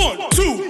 One, two,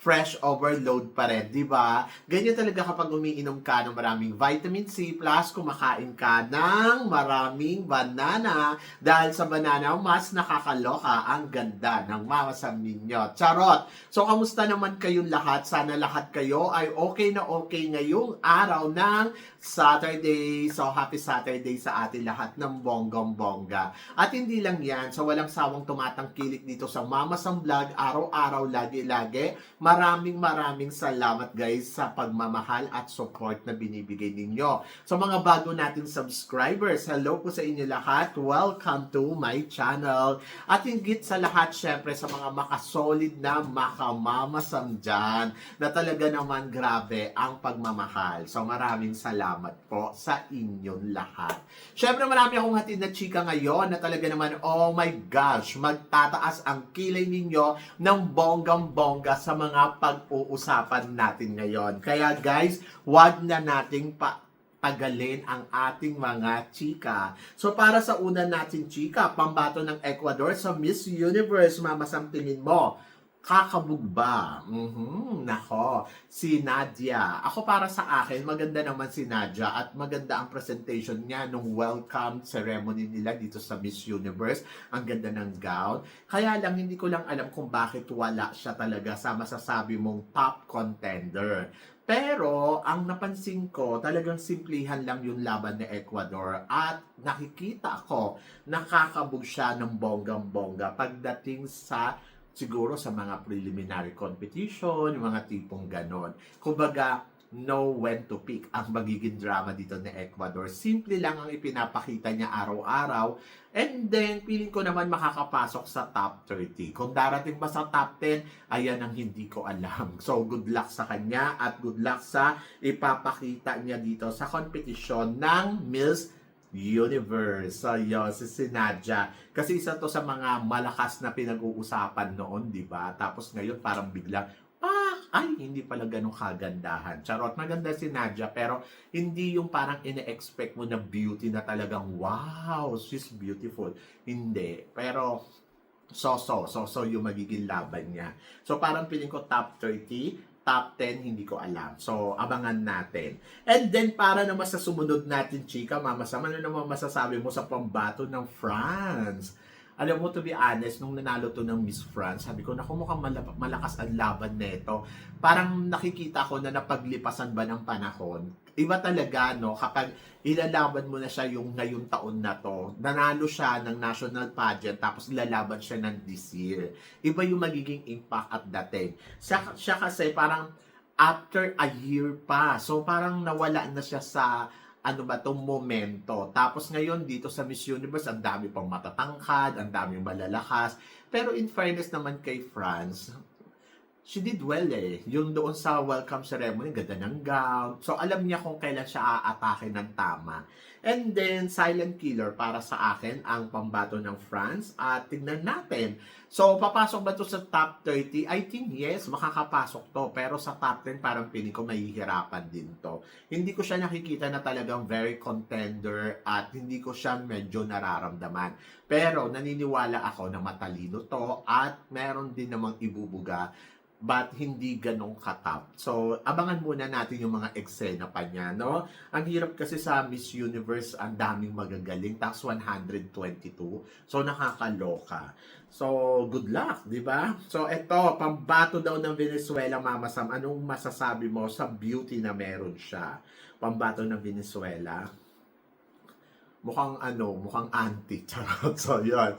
fresh overload pa rin, di ba? Ganyan talaga kapag umiinom ka ng maraming vitamin C plus kumakain ka ng maraming banana dahil sa banana mas nakakaloka ang ganda ng mamasam ninyo. Charot! So, kamusta naman kayong lahat? Sana lahat kayo ay okay na okay ngayong araw ng Saturday. So, happy Saturday sa atin lahat ng bonggong-bongga. At hindi lang yan, so walang sawang tumatangkilik dito sa Mamasam Vlog, araw-araw, lagi-lagi. Maraming maraming salamat guys sa pagmamahal at support na binibigay ninyo. So mga bago nating subscribers, hello po sa inyo lahat. Welcome to my channel. At higit sa lahat, syempre sa mga makasolid na makamamasam dyan, na talaga naman grabe ang pagmamahal. So maraming salamat po sa inyong lahat. Syempre marami akong hatid na chika ngayon na talaga naman, oh my gosh, magtataas ang kilay ninyo ng bonggang-bongga sa mga pag-uusapan natin ngayon. Kaya guys, wag na nating pa tagalin ang ating mga chika. So para sa una natin chika, pambato ng Ecuador sa Miss Universe, mamasamtingin mo. Kakabog ba? Mhm, nako. Si Nadia. Ako para sa akin, maganda naman si Nadia at maganda ang presentation niya nung welcome ceremony nila dito sa Miss Universe. Ang ganda ng gown. Kaya lang, hindi ko lang alam kung bakit wala siya talaga sa masasabi mong top contender. Pero, ang napansin ko, talagang simplihan lang yung laban ni Ecuador at nakikita ko, nakakabog siya ng bonggang-bongga pagdating sa siguro sa mga preliminary competition, yung mga tipong ganon. Kumbaga, know when to pick ang magiging drama dito ni Ecuador. Simple lang ang ipinapakita niya araw-araw. And then, feeling ko naman makakapasok sa top 30. Kung darating ba sa top 10, ayan ang hindi ko alam. So, good luck sa kanya at good luck sa ipapakita niya dito sa competition ng Miss Universe. So, yun, si Sinadja. Kasi isa to sa mga malakas na pinag-uusapan noon, di ba? Tapos ngayon, parang biglang, ah, ay, hindi pala ganun kagandahan. Charot, maganda si Nadia, pero hindi yung parang ine-expect mo na beauty na talagang, wow, she's beautiful. Hindi. Pero, so-so, so-so yung magiging laban niya. So, parang piling ko top 30, top 10, hindi ko alam. So, abangan natin. And then, para naman sa sumunod natin, chika, mama, sa ano naman masasabi mo sa pambato ng France? Alam mo, to be honest, nung nanalo to ng Miss France, sabi ko, naku, mukhang malap- malakas ang laban nito. Parang nakikita ko na napaglipasan ba ng panahon. Iba talaga, no? Kapag ilalaban mo na siya yung ngayong taon na to, nanalo siya ng national pageant, tapos ilalaban siya ng this year. Iba yung magiging impact at dating. Siya, siya kasi parang after a year pa. So parang nawala na siya sa ano ba tong momento. Tapos ngayon dito sa Miss Universe, ang dami pang matatangkad, ang daming malalakas. Pero in fairness naman kay France, she did well eh. Yung doon sa welcome ceremony, ganda ng gown. So alam niya kung kailan siya aatake ng tama. And then, Silent Killer para sa akin ang pambato ng France. At tignan natin. So, papasok ba to sa top 30? I think yes, makakapasok to. Pero sa top 10, parang piling ko mahihirapan din to. Hindi ko siya nakikita na talagang very contender at hindi ko siya medyo nararamdaman. Pero naniniwala ako na matalino to at meron din namang ibubuga but hindi ganong katap. So, abangan muna natin yung mga eksena pa niya, no? Ang hirap kasi sa Miss Universe, ang daming magagaling, tax 122. So, nakakaloka. So, good luck, di ba? So, eto, pambato daw ng Venezuela, Mama Sam. Anong masasabi mo sa beauty na meron siya? Pambato ng Venezuela? mukhang ano, mukhang anti. Charot. So, yun.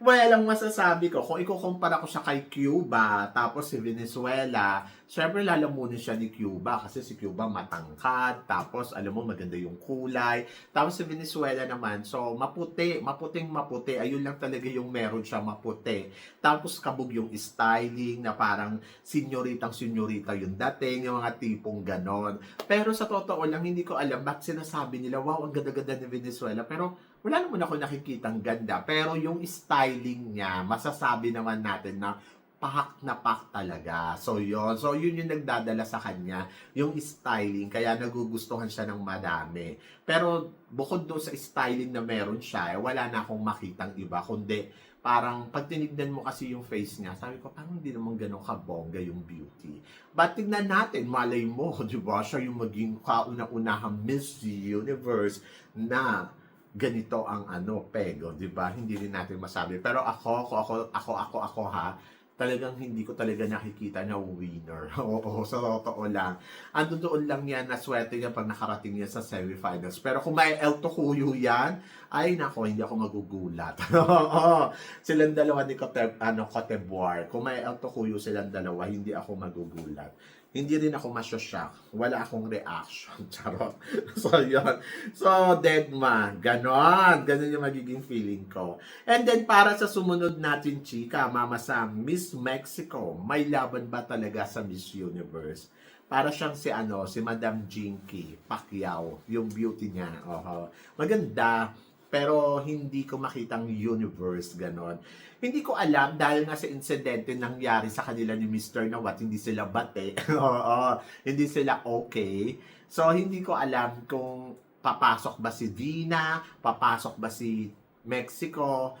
Well, ang masasabi ko, kung ikukumpara ko siya kay Cuba, tapos si Venezuela, syempre lalamunin siya ni Cuba kasi si Cuba matangkad, tapos alam mo maganda yung kulay, tapos si Venezuela naman, so maputi, maputing maputi, ayun lang talaga yung meron siya maputi. Tapos kabog yung styling na parang senyoritang senyorita yung dating, yung mga tipong ganon. Pero sa totoo lang, hindi ko alam bakit sinasabi nila, wow, ang ganda-ganda ni Venezuela. Pero wala naman ako nakikitang ganda. Pero yung styling niya, masasabi naman natin na pahak na pak talaga. So, yun. So, yun yung nagdadala sa kanya, yung styling. Kaya nagugustuhan siya ng madami. Pero, bukod doon sa styling na meron siya, eh, wala na akong makitang iba. Kundi, parang pag tinignan mo kasi yung face niya, sabi ko, parang hindi naman ganun kabongga yung beauty. But tignan natin, malay mo, di ba? Siya yung maging kauna-unahang Miss Universe na ganito ang ano, pego, di ba? Hindi rin natin masabi. Pero ako, ako, ako, ako, ako, ako ha, talagang hindi ko talaga nakikita na winner. Oo, sa totoo lang. Ando doon lang yan na swerte niya pag nakarating niya sa semifinals. Pero kung may El Tocuyo yan, ay nako, hindi ako magugulat. Oo, silang dalawa ni Cote, ano, Cotebuar. Kung may El Tocuyo silang dalawa, hindi ako magugulat. Hindi rin ako masyoshock. Wala akong reaction. Charot. So, yun. So, Deadma. Ganon. Ganon yung magiging feeling ko. And then, para sa sumunod natin, chika, mama sa Miss Mexico, may laban ba talaga sa Miss Universe? Para siyang si ano, si Madam Jinky Pacquiao, yung beauty niya. Oho. Maganda, pero hindi ko makitang universe ganon. Hindi ko alam dahil nga sa insidente nangyari sa kanila ni Mr. Nawat, hindi sila bate. Oo, hindi sila okay. So hindi ko alam kung papasok ba si Vina, papasok ba si Mexico,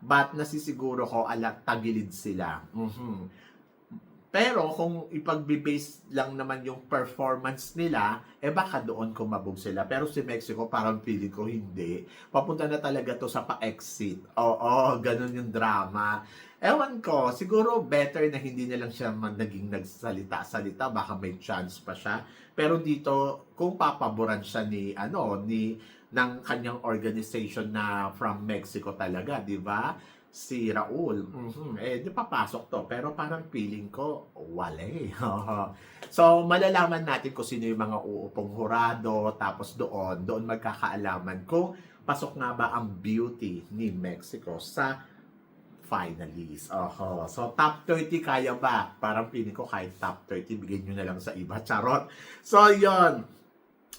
but nasisiguro ko alat tagilid sila. Mhm. Pero kung ipagbe-base lang naman yung performance nila, eh baka doon kumabog sila. Pero si Mexico parang feeling ko hindi. Papunta na talaga to sa pa-exit. Oo, ganun yung drama. Ewan ko, siguro better na hindi na lang siya man naging nagsalita-salita, baka may chance pa siya. Pero dito, kung papaboran siya ni, ano, ni, ng kanyang organization na from Mexico talaga, di ba? Si Raul. Mhm. Eh, di papasok to. Pero parang feeling ko, wala eh. so, malalaman natin kung sino yung mga uupong hurado. Tapos doon, doon magkakaalaman kung pasok nga ba ang beauty ni Mexico sa finalists. Oho. So, top 30 kaya ba? Parang feeling ko kahit top 30, bigyan nyo na lang sa iba. Charot. So, yon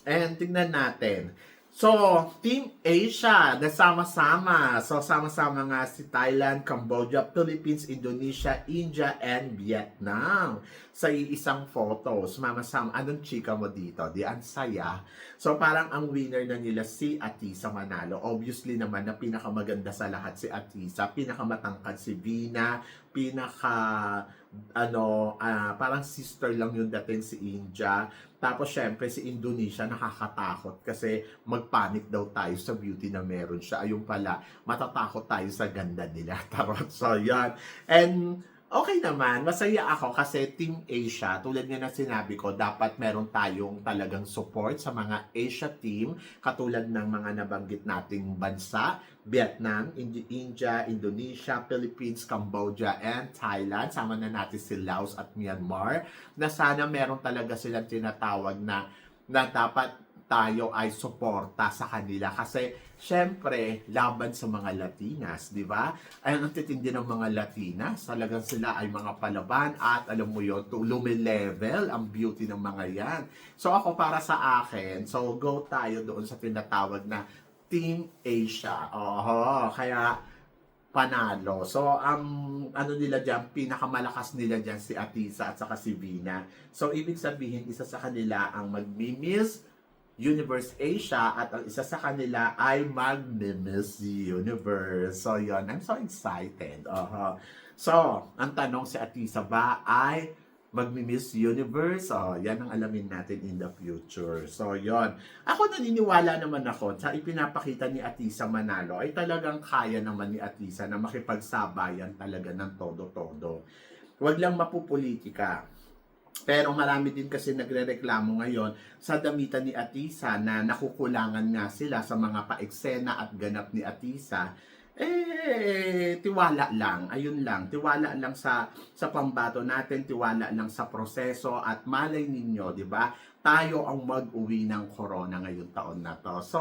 And tingnan natin. So, Team Asia, nasama-sama. So, sama-sama nga si Thailand, Cambodia, Philippines, Indonesia, India, and Vietnam. Sa isang photos, mama-sama. Anong chika mo dito? Di ang saya. So, parang ang winner na nila si Atisa Manalo. Obviously naman na pinakamaganda sa lahat si Atisa. Pinakamatangkad si Vina. Pinaka ano, ah, parang sister lang yung dating si India. Tapos syempre si Indonesia nakakatakot kasi magpanik daw tayo sa beauty na meron siya. Ayun pala, matatakot tayo sa ganda nila. Tarot. So yan. And okay naman, masaya ako kasi Team Asia, tulad nga na sinabi ko, dapat meron tayong talagang support sa mga Asia team, katulad ng mga nabanggit nating bansa, Vietnam, Indi- India, Indonesia, Philippines, Cambodia, and Thailand. Sama na natin si Laos at Myanmar, na sana meron talaga silang tinatawag na na dapat tayo ay suporta sa kanila kasi syempre laban sa mga Latinas, di ba? Ay ang titindi ng mga Latinas, talagang sila ay mga palaban at alam mo yun, to level ang beauty ng mga yan. So ako para sa akin, so go tayo doon sa tinatawag na Team Asia. Oho, kaya panalo. So, ang ano nila dyan, pinakamalakas nila dyan si Atisa at saka si Vina. So, ibig sabihin, isa sa kanila ang magmi-miss Universe Asia at ang isa sa kanila ay mag-Miss Universe. So, yun. I'm so excited. Oho. So, ang tanong si Atisa ba ay magmi-Miss Universe? Oh, yan ang alamin natin in the future. So, yon. Ako naniniwala naman ako sa ipinapakita ni Atisa Manalo ay talagang kaya naman ni Atisa na makipagsabayan talaga ng todo-todo. Huwag lang mapupolitika. Pero marami din kasi nagrereklamo ngayon sa damitan ni Atisa na nakukulangan nga sila sa mga paeksena at ganap ni Atisa. Eh, tiwala lang. Ayun lang. Tiwala lang sa, sa pambato natin. Tiwala lang sa proseso. At malay ninyo, di ba? Tayo ang mag-uwi ng corona ngayong taon na to. So,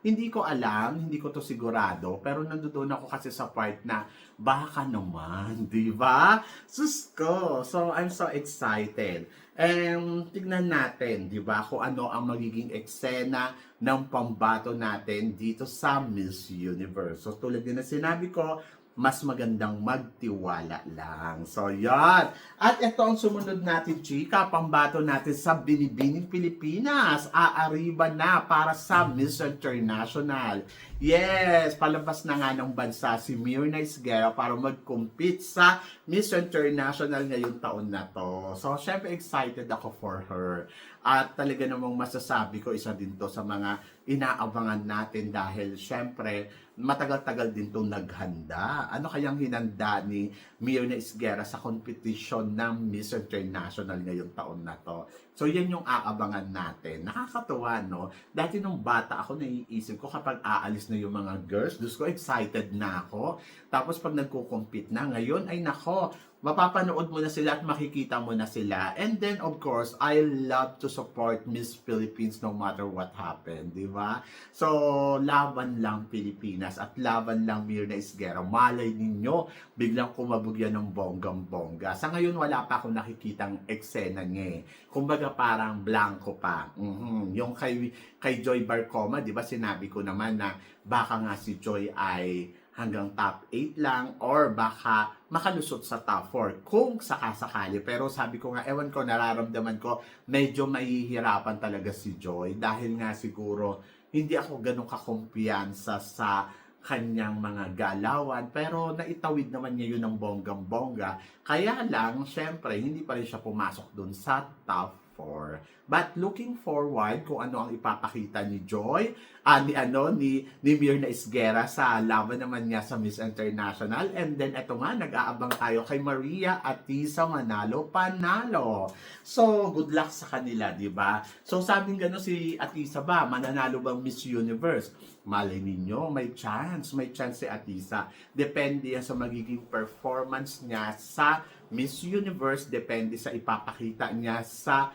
hindi ko alam, hindi ko to sigurado. Pero nandoon ako kasi sa part na baka naman, di ba? Sus ko. So, I'm so excited. And tignan natin, di ba, kung ano ang magiging eksena ng pambato natin dito sa Miss Universe. So, tulad din na sinabi ko, mas magandang magtiwala lang. So, yan. At ito ang sumunod natin, chika, pambato natin sa Binibining Pilipinas. Aariba na para sa Miss International. Yes, palabas na nga ng bansa si Mirna Isguera para mag-compete sa Miss International ngayong taon na to. So, syempre excited ako for her. At talaga namang masasabi ko, isa din to sa mga inaabangan natin dahil syempre, matagal-tagal din itong naghanda. Ano kayang hinanda ni Mirna Isguera sa competition ng Miss International ngayong taon na to? So, yan yung aabangan natin. Nakakatuwa, no? Dati nung bata ako, naiisip ko kapag aalis na yung mga girls, Diyos ko, excited na ako. Tapos pag nagko-compete na, ngayon, ay nako, mapapanood mo na sila at makikita mo na sila. And then, of course, I love to support Miss Philippines no matter what happened, di ba? So, laban lang Pilipinas at laban lang Mirna Isguera. Malay ninyo, biglang kumabog yan ng bonggang-bongga. Sa ngayon, wala pa akong nakikitang eksena niya eh. Kumbaga parang blanco pa. Mhm. Yung kay, kay Joy Barcoma, di ba sinabi ko naman na baka nga si Joy ay hanggang top 8 lang or baka makalusot sa top 4 kung sakasakali. Pero sabi ko nga, ewan ko, nararamdaman ko, medyo mahihirapan talaga si Joy dahil nga siguro hindi ako ganun kakumpiyansa sa kanyang mga galawan pero naitawid naman niya yun ng bonggang-bongga. Kaya lang, syempre, hindi pa rin siya pumasok dun sa top 4. But looking forward kung ano ang ipapakita ni Joy, ah, ni ano, ni, ni Mirna Isguera sa laban naman niya sa Miss International. And then, eto nga, nag-aabang tayo kay Maria Atisa Manalo Panalo. So, good luck sa kanila, di ba? So, sabing gano'n si Atisa ba, mananalo bang Miss Universe? Malay ninyo, may chance, may chance si Atisa. Depende yan sa magiging performance niya sa Miss Universe, depende sa ipapakita niya sa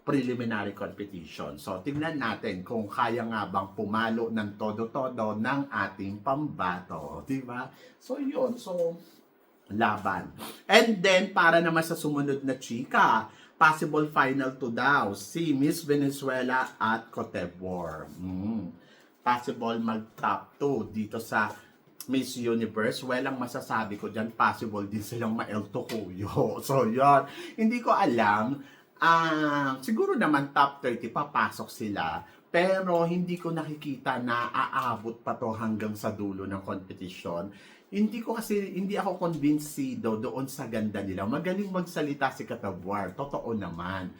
preliminary competition. So, tingnan natin kung kaya nga bang pumalo ng todo-todo ng ating pambato. Di ba? So, yun. So, laban. And then, para naman sa sumunod na chika, possible final to daw, si Miss Venezuela at Cotebor. Mm. Possible mag-top 2 dito sa Miss Universe. Well, ang masasabi ko dyan, possible din silang ma-El Tocuyo. So, yun. Hindi ko alam. Ah, siguro naman top 30 papasok sila. Pero hindi ko nakikita na aabot pa to hanggang sa dulo ng competition. Hindi ko kasi, hindi ako convincido doon sa ganda nila. Magaling magsalita si Katabuar. Totoo naman.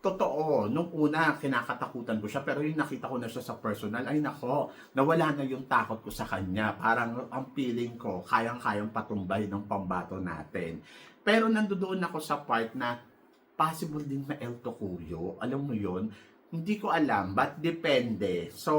Totoo, nung una kinakatakutan ko siya pero yung nakita ko na siya sa personal, ay nako, nawala na yung takot ko sa kanya. Parang ang feeling ko, kayang-kayang patumbay ng pambato natin. Pero nandoon ako sa part na possible din na El Tocuyo. Alam mo yon hindi ko alam, but depende. So,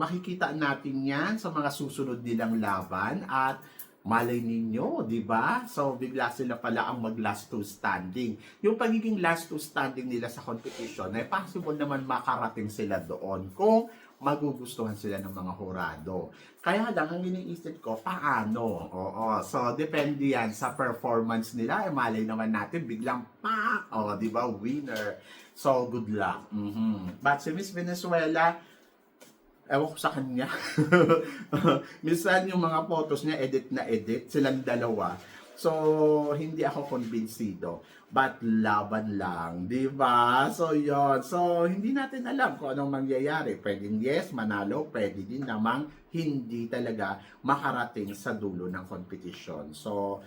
makikita natin yan sa mga susunod nilang laban at malay ninyo, di ba? So, bigla sila pala ang mag last two standing. Yung pagiging last two standing nila sa competition, ay possible naman makarating sila doon kung magugustuhan sila ng mga horado. Kaya lang, ang iniisip ko, paano? Oo, so depende yan sa performance nila. Eh, malay naman natin, biglang pak! O, di ba, winner. So, good luck. Mhm. But si Miss Venezuela, ewan ko sa kanya. Minsan yung mga photos niya, edit na edit, silang dalawa. So, hindi ako konbinsido. But laban lang, di ba? So, yon So, hindi natin alam kung anong mangyayari. Pwedeng yes, manalo. Pwede din namang hindi talaga makarating sa dulo ng competition. So,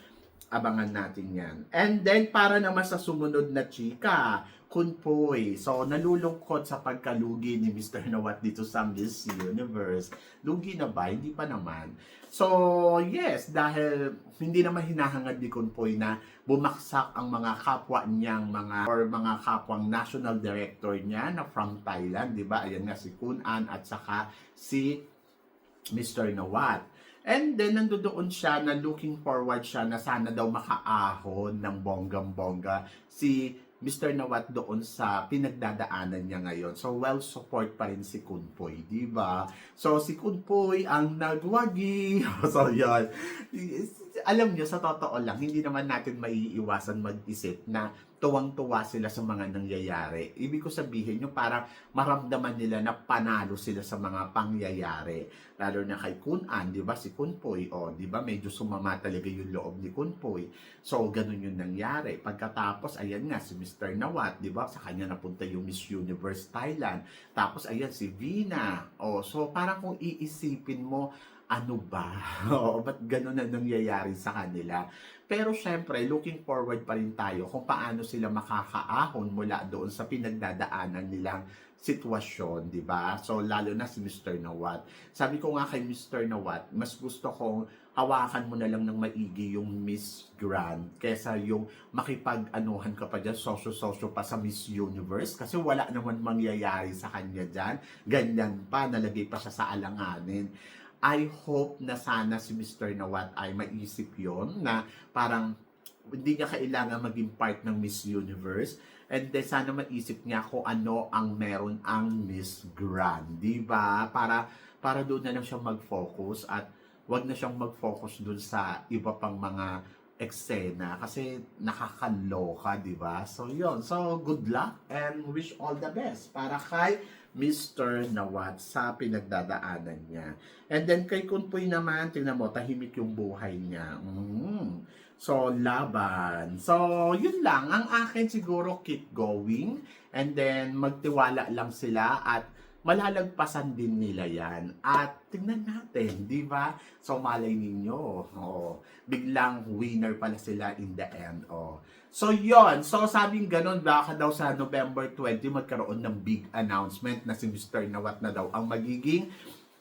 abangan natin yan. And then, para naman sa sumunod na chika, Kunpoy. So, nalulungkot sa pagkalugi ni Mr. Nawat dito sa Miss Universe. Lugi na ba? Hindi pa naman. So, yes, dahil hindi naman hinahangad ni Kunpoy na bumaksak ang mga kapwa niyang mga or mga kapwang national director niya na from Thailand, di ba? Ayan nga si Kun An at saka si Mr. Nawat. And then, nandoon siya na looking forward siya na sana daw makaahon ng bonggang-bongga si Mr. Nawat doon sa pinagdadaanan niya ngayon. So, well support pa rin si Kunpoy, di ba? So, si Kunpoy ang nagwagi. so, yan. Alam niyo, sa totoo lang, hindi naman natin maiiwasan mag-isip na tuwang-tuwa sila sa mga nangyayari. Ibig ko sabihin, yung parang maramdaman nila na panalo sila sa mga pangyayari. Lalo na kay Kun An, di ba? Si Kunpoy, o, di ba? Medyo sumama talaga yung loob ni Kunpoy. So, ganun yung nangyari. Pagkatapos, ayan nga, si Mr. Nawat, di ba? Sa kanya napunta yung Miss Universe Thailand. Tapos, ayan, si Vina. O, so, parang kung iisipin mo, ano ba? Oo, ba't ganun na nangyayari sa kanila? Pero syempre, looking forward pa rin tayo kung paano sila makakaahon mula doon sa pinagdadaanan nilang sitwasyon, di ba? So, lalo na si Mr. Nawat. Sabi ko nga kay Mr. Nawat, mas gusto kong hawakan mo na lang ng maigi yung Miss Grand kesa yung makipag-anuhan ka pa dyan, sosyo-sosyo pa sa Miss Universe kasi wala naman mangyayari sa kanya dyan. Ganyan pa, nalagay pa siya sa alanganin. I hope na sana si Mr. Nawat ay maisip yon na parang hindi niya kailangan maging part ng Miss Universe. And then sana maisip niya kung ano ang meron ang Miss Grand, di ba? Para para doon na lang siya mag-focus at wag na siyang mag-focus doon sa iba pang mga eksena kasi nakakaloka, di ba? So, yon So, good luck and wish all the best para kay Mr. Nawat sa pinagdadaanan niya. And then kay Kunpoy naman, tingnan mo, tahimik yung buhay niya. Mm. So, laban. So, yun lang. Ang akin siguro, keep going. And then, magtiwala lang sila at malalagpasan din nila yan. At tingnan natin, di ba? So malay ninyo, oh, biglang winner pala sila in the end. Oh. So yon so sabing ganun, baka daw sa November 20 magkaroon ng big announcement na si Mr. Nawat na daw ang magiging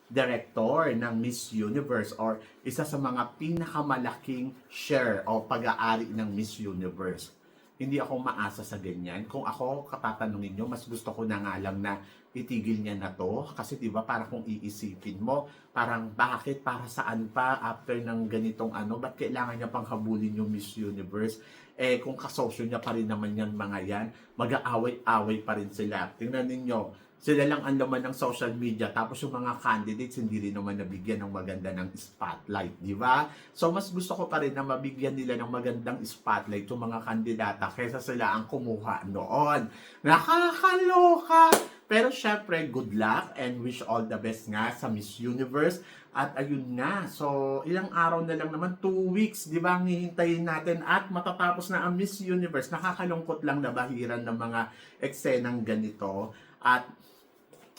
director ng Miss Universe or isa sa mga pinakamalaking share o pag-aari ng Miss Universe hindi ako maasa sa ganyan. Kung ako, katatanungin nyo, mas gusto ko na nga lang na itigil niya na to. Kasi di ba parang kung iisipin mo, parang bakit, para saan pa after ng ganitong ano, ba't kailangan niya pang habulin yung Miss Universe? Eh, kung kasosyo niya pa rin naman yan mga yan, mag-aaway-away pa rin sila. Tingnan ninyo, sila lang ang laman ng social media tapos yung mga candidates hindi rin naman nabigyan ng maganda ng spotlight, di ba? So mas gusto ko pa rin na mabigyan nila ng magandang spotlight yung mga kandidata kaysa sila ang kumuha noon. Nakakaloka! Pero syempre, good luck and wish all the best nga sa Miss Universe. At ayun nga, so ilang araw na lang naman, two weeks, di ba, ang hihintayin natin at matatapos na ang Miss Universe. Nakakalungkot lang na bahiran ng mga eksenang ganito. At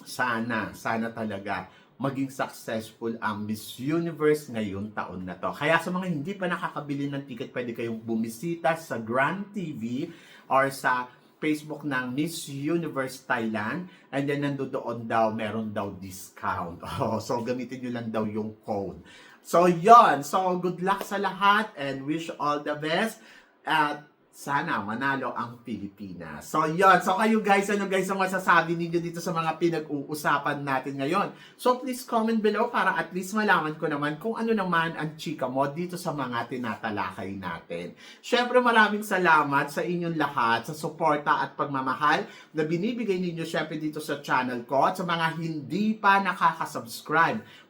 sana, sana talaga maging successful ang Miss Universe ngayong taon na to. Kaya sa mga hindi pa nakakabili ng ticket, pwede kayong bumisita sa Grand TV or sa Facebook ng Miss Universe Thailand and then nandoon daw, meron daw discount. Oh, so gamitin nyo lang daw yung code. So yon So good luck sa lahat and wish all the best. At sana manalo ang Pilipinas. So, yon So, kayo guys, ano guys ang masasabi ninyo dito sa mga pinag-uusapan natin ngayon? So, please comment below para at least malaman ko naman kung ano naman ang chika mo dito sa mga tinatalakay natin. Syempre, maraming salamat sa inyong lahat sa suporta at pagmamahal na binibigay ninyo syempre dito sa channel ko at sa mga hindi pa nakaka-subscribe